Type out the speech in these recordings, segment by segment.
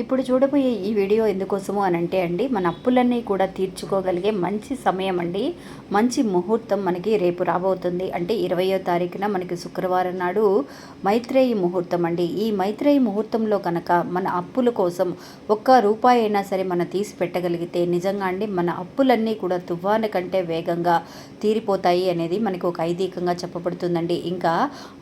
ఇప్పుడు చూడబోయే ఈ వీడియో ఎందుకోసము అని అంటే అండి మన అప్పులన్నీ కూడా తీర్చుకోగలిగే మంచి సమయం అండి. మంచి ముహూర్తం మనకి రేపు రాబోతుంది. అంటే ఇరవయో తారీఖున మనకి శుక్రవారం నాడు మైత్రేయి ముహూర్తం అండి. ఈ మైత్రేయి ముహూర్తంలో కనుక మన అప్పుల కోసం ఒక్క రూపాయి అయినా సరే మనం తీసి పెట్టగలిగితే నిజంగా అండి మన అప్పులన్నీ కూడా తువ్వాన కంటే వేగంగా తీరిపోతాయి అనేది మనకి ఒక ఐదీకంగా చెప్పబడుతుందండి. ఇంకా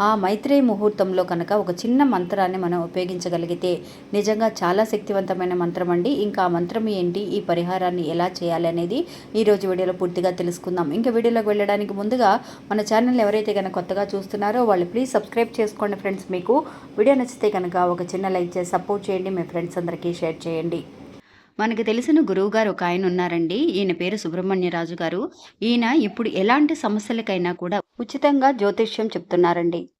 ఆ మైత్రేయి ముహూర్తంలో కనుక ఒక చిన్న మంత్రాన్ని మనం ఉపయోగించగలిగితే నిజంగా చాలా చాలా శక్తివంతమైన మంత్రం అండి. ఇంకా ఆ మంత్రం ఏంటి? ఈ పరిహారాన్ని ఎలా చేయాలి అనేది ఈరోజు వీడియోలో పూర్తిగా తెలుసుకుందాం. ఇంకా వీడియోలోకి వెళ్ళడానికి ముందుగా మన ఛానల్ ఎవరైతే కనుక కొత్తగా చూస్తున్నారో వాళ్ళు ప్లీజ్ సబ్స్క్రైబ్ చేసుకోండి ఫ్రెండ్స్. మీకు వీడియో నచ్చితే కనుక ఒక చిన్న లైక్ చేసి సపోర్ట్ చేయండి. మీ ఫ్రెండ్స్ అందరికీ షేర్ చేయండి. మనకు తెలిసిన గురువు గారు ఒక ఆయన ఉన్నారండి. ఈయన పేరు సుబ్రహ్మణ్యరాజు గారు. ఈయన ఇప్పుడు ఎలాంటి సమస్యలకైనా కూడా ఉచితంగా జ్యోతిష్యం చెప్తున్నారండి.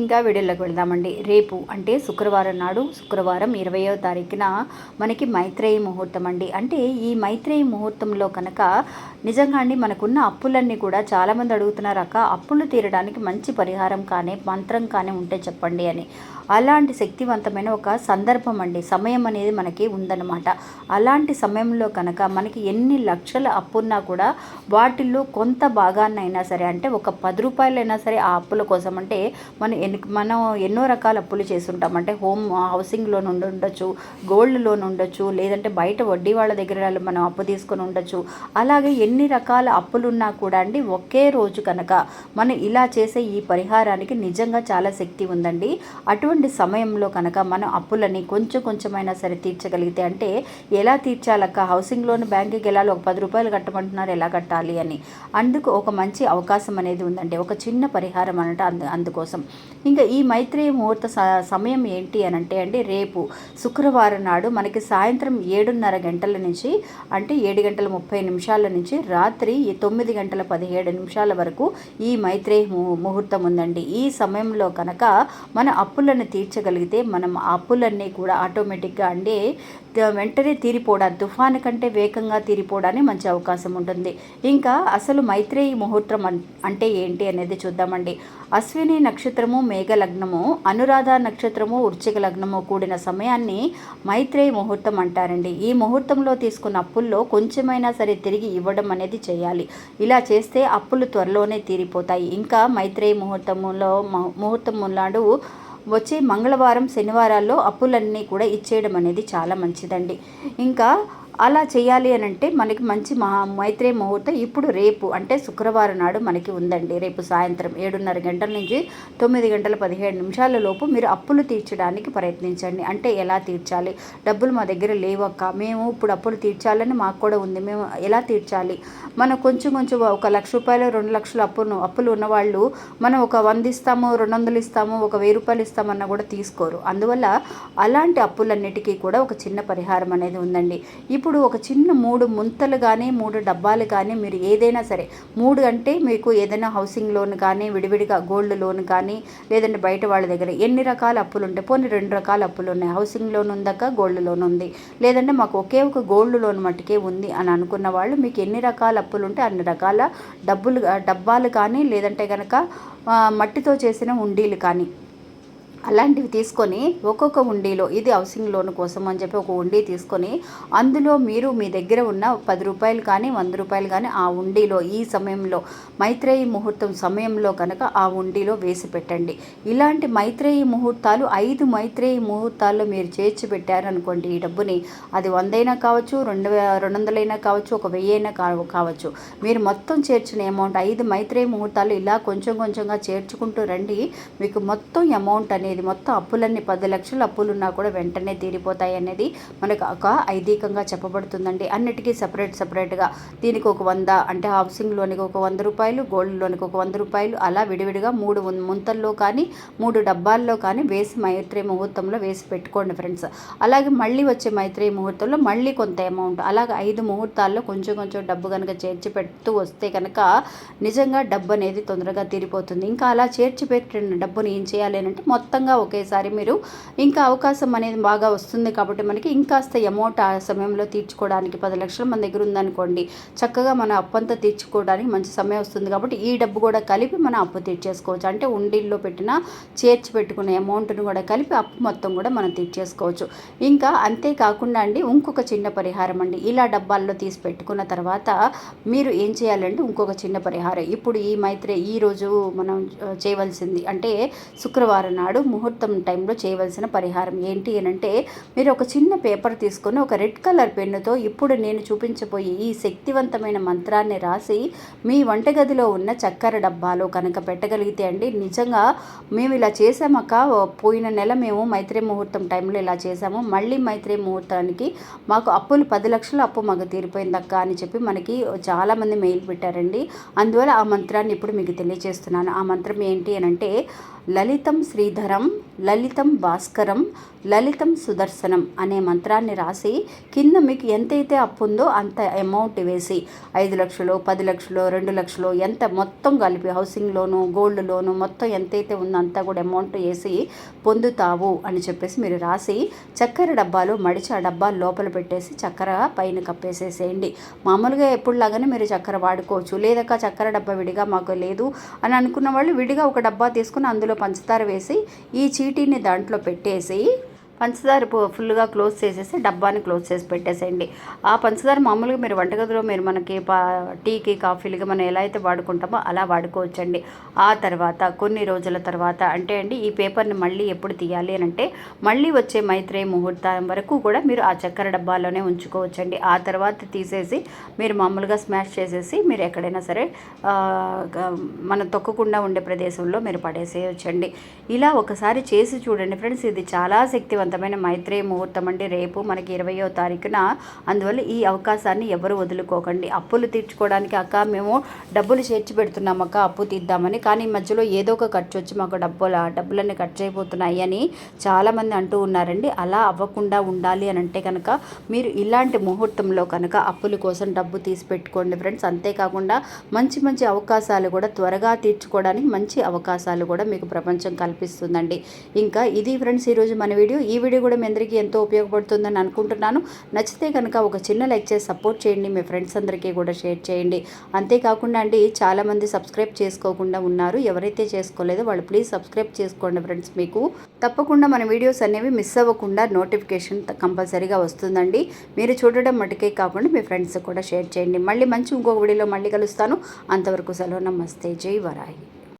ఇంకా వీడియోలోకి వెళ్దామండి. రేపు అంటే శుక్రవారం నాడు శుక్రవారం ఇరవయో తారీఖున మనకి మైత్రేయి ముహూర్తం అండి. అంటే ఈ మైత్రేయి ముహూర్తంలో కనుక నిజంగా అండి మనకున్న అప్పులన్నీ కూడా చాలామంది అడుగుతున్నారు అక్క అప్పులు తీరడానికి మంచి పరిహారం కానీ మంత్రం కానీ ఉంటే చెప్పండి అని. అలాంటి శక్తివంతమైన ఒక సందర్భం అండి. సమయం అనేది మనకి ఉందన్నమాట. అలాంటి సమయంలో కనుక మనకి ఎన్ని లక్షల అప్పున్నా కూడా వాటిల్లో కొంత భాగాన్నైనా సరే అంటే ఒక పది రూపాయలైనా సరే ఆ అప్పుల కోసం అంటే మనం ఎన్ మనం ఎన్నో రకాల అప్పులు చేస్తుంటాం. అంటే హోమ్ హౌసింగ్ లోన్ ఉండి ఉండొచ్చు గోల్డ్ లోన్ ఉండొచ్చు లేదంటే బయట వడ్డీ వాళ్ళ దగ్గర మనం అప్పు తీసుకొని ఉండొచ్చు. అలాగే ఎన్ని రకాల అప్పులు ఉన్నా కూడా అండి ఒకే రోజు కనుక మనం ఇలా చేసే ఈ పరిహారానికి నిజంగా చాలా శక్తి ఉందండి. అటువంటి సమయంలో కనుక మనం అప్పులని కొంచెం కొంచెమైనా సరే తీర్చగలిగితే అంటే ఎలా తీర్చాలక్క? హౌసింగ్ లోన్ బ్యాంకుకి వెళ్ళాలి ఒక పది రూపాయలు కట్టమంటున్నారు ఎలా కట్టాలి అని. అందుకు ఒక మంచి అవకాశం అనేది ఉందండి. ఒక చిన్న పరిహారం అనట అందు అందుకోసం. ఇంకా ఈ మైత్రేయ ముహూర్త సమయం ఏంటి అని అంటే అండి రేపు శుక్రవారం నాడు మనకి సాయంత్రం ఏడున్నర గంటల నుంచి అంటే ఏడు గంటల ముప్పై నిమిషాల నుంచి రాత్రి తొమ్మిది గంటల పదిహేడు నిమిషాల వరకు ఈ మైత్రేయ ము- ముహూర్తం ఉందండి. ఈ సమయంలో కనుక మన అప్పులను తీర్చగలిగితే మనం అప్పులన్నీ కూడా ఆటోమేటిక్గా అంటే వెంటనే తీరిపోవడానికి తుఫాను కంటే వేగంగా తీరిపోవడానికి మంచి అవకాశం ఉంటుంది. ఇంకా అసలు మైత్రేయి ముహూర్తం అంటే ఏంటి అనేది చూద్దామండి. అశ్విని నక్షత్రము మేఘ లగ్నము అనురాధ నక్షత్రము వృచ్చిక లగ్నము కూడిన సమయాన్ని మైత్రేయి ముహూర్తం అంటారండి. ఈ ముహూర్తంలో తీసుకున్న అప్పుల్లో కొంచెమైనా సరే తిరిగి ఇవ్వడం అనేది చేయాలి. ఇలా చేస్తే అప్పులు త్వరలోనే తీరిపోతాయి. ఇంకా మైత్రేయి ముహూర్తములో ముహూర్తం నాడు వచ్చే మంగళవారం శనివారాల్లో అప్పులన్నీ కూడా ఇచ్చేయడం అనేది చాలా మంచిదండి. ఇంకా అలా చేయాలి అని అంటే మనకి మంచి మహా మైత్రే ముహూర్తం ఇప్పుడు రేపు అంటే శుక్రవారం నాడు మనకి ఉందండి. రేపు సాయంత్రం ఏడున్నర గంటల నుంచి తొమ్మిది గంటల పదిహేడు నిమిషాల లోపు మీరు అప్పులు తీర్చడానికి ప్రయత్నించండి. అంటే ఎలా తీర్చాలి? డబ్బులు మా దగ్గర లేవక్క. మేము ఇప్పుడు అప్పులు తీర్చాలని మాకు కూడా ఉంది. మేము ఎలా తీర్చాలి? మనం కొంచెం కొంచెం ఒక లక్ష రూపాయలు రెండు లక్షల అప్పును అప్పులు ఉన్నవాళ్ళు మనం ఒక వంద ఇస్తాము రెండు వందలు ఇస్తాము ఒక వెయ్యి రూపాయలు ఇస్తామన్నా కూడా తీసుకోరు. అందువల్ల అలాంటి అప్పులన్నిటికీ కూడా ఒక చిన్న పరిహారం అనేది ఉందండి. ఇప్పుడు ఇప్పుడు ఒక చిన్న మూడు ముంతలు కానీ మూడు డబ్బాలు కానీ మీరు ఏదైనా సరే మూడు అంటే మీకు ఏదైనా హౌసింగ్ లోన్ కానీ విడివిడిగా గోల్డ్ లోన్ కానీ లేదంటే బయట వాళ్ళ దగ్గర ఎన్ని రకాల అప్పులు ఉంటాయి పోనీ రెండు రకాల అప్పులు ఉన్నాయి. హౌసింగ్ లోన్ ఉందాక గోల్డ్ లోన్ ఉంది. లేదంటే మాకు ఒకే ఒక గోల్డ్ లోన్ మట్టుకే ఉంది అని అనుకున్న వాళ్ళు మీకు ఎన్ని రకాల అప్పులు ఉంటే అన్ని రకాల డబ్బులు డబ్బాలు కానీ లేదంటే కనుక మట్టితో చేసిన ఉండీలు కానీ అలాంటివి తీసుకొని ఒక్కొక్క ఉండిలో ఇది హౌసింగ్ లోన్ కోసం అని చెప్పి ఒక ఉండి తీసుకొని అందులో మీరు మీ దగ్గర ఉన్న పది రూపాయలు కానీ వంద రూపాయలు కానీ ఆ ఉండీలో ఈ సమయంలో మైత్రేయి ముహూర్తం సమయంలో కనుక ఆ ఉండీలో వేసి పెట్టండి. ఇలాంటి మైత్రేయి ముహూర్తాలు ఐదు మైత్రేయి ముహూర్తాల్లో మీరు చేర్చి పెట్టారనుకోండి ఈ డబ్బుని అది వందైనా కావచ్చు రెండు రెండు వందలైనా కావచ్చు ఒక వెయ్యి అయినా కావచ్చు. మీరు మొత్తం చేర్చిన అమౌంట్ ఐదు మైత్రేయి ముహూర్తాలు ఇలా కొంచెం కొంచెంగా చేర్చుకుంటూ రండి మీకు మొత్తం అమౌంట్ అనేది అనేది మొత్తం అప్పులన్నీ పది లక్షలు అప్పులున్నా కూడా వెంటనే తీరిపోతాయి అనేది మనకు ఒక ఐదీకంగా చెప్పబడుతుందండి. అన్నిటికీ సపరేట్ సపరేట్గా దీనికి ఒక వంద అంటే హౌసింగ్ లోనికి ఒక వంద రూపాయలు గోల్డ్ లోనికి ఒక వంద రూపాయలు అలా విడివిడిగా మూడు ముంతల్లో కానీ మూడు డబ్బాల్లో కానీ వేసి మైత్రి ముహూర్తంలో వేసి పెట్టుకోండి ఫ్రెండ్స్ అలాగే మళ్ళీ వచ్చే మైత్రి ముహూర్తంలో మళ్ళీ కొంత అమౌంట్ అలాగే ఐదు ముహూర్తాల్లో కొంచెం కొంచెం డబ్బు కనుక చేర్చి పెడుతూ వస్తే కనుక నిజంగా డబ్బు అనేది తొందరగా తీరిపోతుంది. ఇంకా అలా చేర్చి పెట్టిన డబ్బుని ఏం చేయాలి అంటే అంటే మొత్తంగా ఒకేసారి మీరు ఇంకా అవకాశం అనేది బాగా వస్తుంది కాబట్టి మనకి ఇంకాస్త అమౌంట్ ఆ సమయంలో తీర్చుకోవడానికి పది లక్షలు మన దగ్గర ఉందనుకోండి చక్కగా మన అప్పంతా తీర్చుకోవడానికి మంచి సమయం వస్తుంది కాబట్టి ఈ డబ్బు కూడా కలిపి మనం అప్పు తీర్చేసుకోవచ్చు. అంటే ఉండిల్లో పెట్టిన చేర్చి పెట్టుకునే అమౌంట్ను కూడా కలిపి అప్పు మొత్తం కూడా మనం తీర్చేసుకోవచ్చు. ఇంకా అంతేకాకుండా అండి ఇంకొక చిన్న పరిహారం అండి. ఇలా డబ్బాల్లో తీసి పెట్టుకున్న తర్వాత మీరు ఏం చేయాలంటే ఇంకొక చిన్న పరిహారం. ఇప్పుడు ఈ మైత్రి ఈ రోజు మనం చేయవలసింది అంటే శుక్రవారం నాడు ముహూర్తం టైంలో చేయవలసిన పరిహారం ఏంటి అని అంటే మీరు ఒక చిన్న పేపర్ తీసుకొని ఒక రెడ్ కలర్ పెన్నుతో ఇప్పుడు నేను చూపించబోయే ఈ శక్తివంతమైన మంత్రాన్ని రాసి మీ వంటగదిలో ఉన్న చక్కెర డబ్బాలో కనుక పెట్టగలిగితే అండి నిజంగా మేము ఇలా చేసామక్క పోయిన నెల మేము మైత్రి ముహూర్తం టైంలో ఇలా చేసాము మళ్ళీ మైత్రి ముహూర్తానికి మాకు అప్పులు పది లక్షల అప్పు మాకు తీరిపోయిందక్క అని చెప్పి మనకి చాలామంది మెయిల్ పెట్టారండి. అందువల్ల ఆ మంత్రాన్ని ఇప్పుడు మీకు తెలియజేస్తున్నాను ఆ మంత్రం ఏంటి అని అంటే లలితం శ్రీధరం లలితం భాస్కరం లలితం సుదర్శనం అనే మంత్రాన్ని రాసి కింద మీకు ఎంతైతే అప్పు ఉందో అంత అమౌంట్ వేసి ఐదు లక్షలు పది లక్షలు రెండు లక్షలు ఎంత మొత్తం కలిపి హౌసింగ్ లోను గోల్డ్ లోను మొత్తం ఎంతైతే ఉందో అంతా కూడా అమౌంట్ వేసి పొందుతావు అని చెప్పేసి మీరు రాసి చక్కెర డబ్బాలు మడిచి ఆ డబ్బాలు లోపల పెట్టేసి చక్కెర పైన కప్పేసేసేయండి. మామూలుగా ఎప్పుడులాగానే మీరు చక్కెర వాడుకోవచ్చు. లేదక్క చక్కెర డబ్బా విడిగా మాకు లేదు అని అనుకున్న వాళ్ళు విడిగా ఒక డబ్బా తీసుకుని అందులో పంచదార వేసి ఈ చీటీని దాంట్లో పెట్టేసి పంచదార ఫుల్గా క్లోజ్ చేసేసి డబ్బాని క్లోజ్ చేసి పెట్టేసేయండి. ఆ పంచదార మామూలుగా మీరు వంటగదిలో మీరు మనకి పా టీకి కాఫీలకి మనం ఎలా అయితే వాడుకుంటామో అలా వాడుకోవచ్చండి. ఆ తర్వాత కొన్ని రోజుల తర్వాత అంటే అండి ఈ పేపర్ని మళ్ళీ ఎప్పుడు తీయాలి అని అంటే మళ్ళీ వచ్చే మైత్రే ముహూర్తం వరకు కూడా మీరు ఆ చక్కెర డబ్బాలోనే ఉంచుకోవచ్చండి. ఆ తర్వాత తీసేసి మీరు మామూలుగా స్మాష్ చేసేసి మీరు ఎక్కడైనా సరే మనం తొక్కకుండా ఉండే ప్రదేశంలో మీరు పడేసేయచ్చండి. ఇలా ఒకసారి చేసి చూడండి ఫ్రెండ్స్ ఇది చాలా శక్తివంతమైన మైత్రేయ ముహూర్తం అండి. రేపు మనకి ఇరవయో తారీఖున అందువల్ల ఈ అవకాశాన్ని ఎవరు వదులుకోకండి. అప్పులు తీర్చుకోవడానికి అక్క మేము డబ్బులు చేర్చి పెడుతున్నాం అక్క అప్పు తీద్దామని. కానీ మధ్యలో ఏదో ఒక ఖర్చు వచ్చి మాకు డబ్బుల డబ్బులన్నీ ఖర్చు అయిపోతున్నాయి అని చాలామంది అంటూ ఉన్నారండి. అలా అవ్వకుండా ఉండాలి అని అంటే కనుక మీరు ఇలాంటి ముహూర్తంలో కనుక అప్పుల కోసం డబ్బు తీసి పెట్టుకోండి ఫ్రెండ్స్. అంతేకాకుండా మంచి మంచి అవకాశాలు కూడా త్వరగా తీర్చుకోవడానికి మంచి అవకాశాలు కూడా మీకు ప్రపంచం కల్పిస్తుందండి. ఇంకా ఇది ఫ్రెండ్స్ ఈరోజు మన వీడియో. ఈ ఈ వీడియో కూడా మీ అందరికీ ఎంతో ఉపయోగపడుతుందని అనుకుంటున్నాను. నచ్చితే కనుక ఒక చిన్న లైక్ చేసి సపోర్ట్ చేయండి. మీ ఫ్రెండ్స్ అందరికీ కూడా షేర్ చేయండి. అంతేకాకుండా అండి చాలామంది సబ్స్క్రైబ్ చేసుకోకుండా ఉన్నారు. ఎవరైతే చేసుకోలేదో వాళ్ళు ప్లీజ్ సబ్స్క్రైబ్ చేసుకోండి ఫ్రెండ్స్ మీకు. తప్పకుండా మన వీడియోస్ అనేవి మిస్ అవ్వకుండా నోటిఫికేషన్ కంపల్సరీగా వస్తుందండి. మీరు చూడడం మటుకే కాకుండా మీ ఫ్రెండ్స్ కూడా షేర్ చేయండి. మళ్ళీ మంచి ఇంకొక వీడియోలో మళ్ళీ కలుస్తాను. అంతవరకు సెలవు. నమస్తే. జై వరాయి.